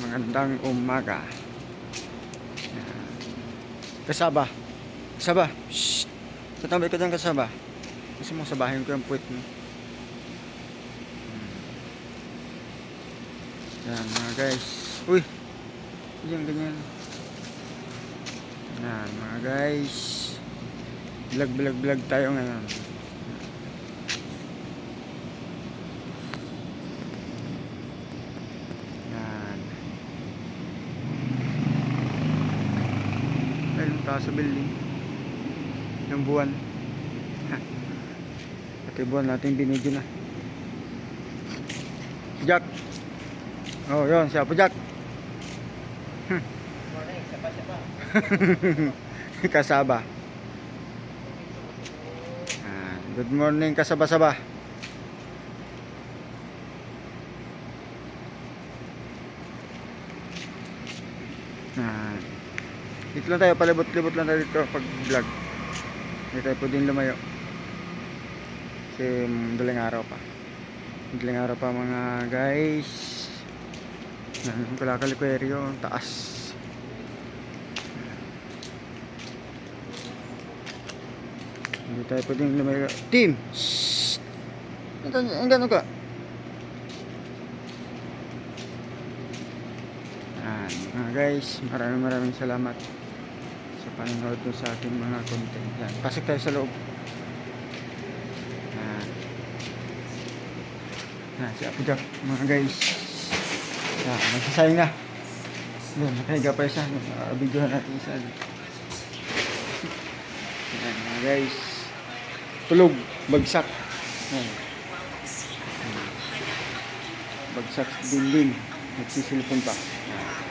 magandang umaga. Kasaba. Kasaba. Shh. Tatambay ka dyan kasaba. Gusto mo sabahin ko yung puwit mo. Yan mga guys. Uy. Yan ganyan. Yan mga guys. Vlog vlog vlog tayo ngayon. Taas sa building. Yung buwan. Ha. Pati buwan natin binidyo na. Jack. Oh, yun, siya po Jack. Kasaba. Ah, good morning kasaba-saba. Ah, dito lang tayo, palibot-libot lang tayo dito pag vlog. Hindi tayo pwedeng lumayo. Kasi madaling araw pa. Madaling araw pa mga guys. Yan, Kalakalikweryo, taas. Hindi tayo pwedeng lumayo. Team! Shhh! Ang gano'n ka? Yan, mga guys, maraming maraming salamat sa panonood nyo sa ating mga content. Yan, pasok tayo sa loob. Yan. Yan, si Apo Jack, mga guys. Yan, magsasayang na. Yan, nakahiga pa isa. Uh, videohan natin isa. Yan, mga guys. Tulog, bagsak. Yan. Bagsak sa dinding. Nagsisilipon pa.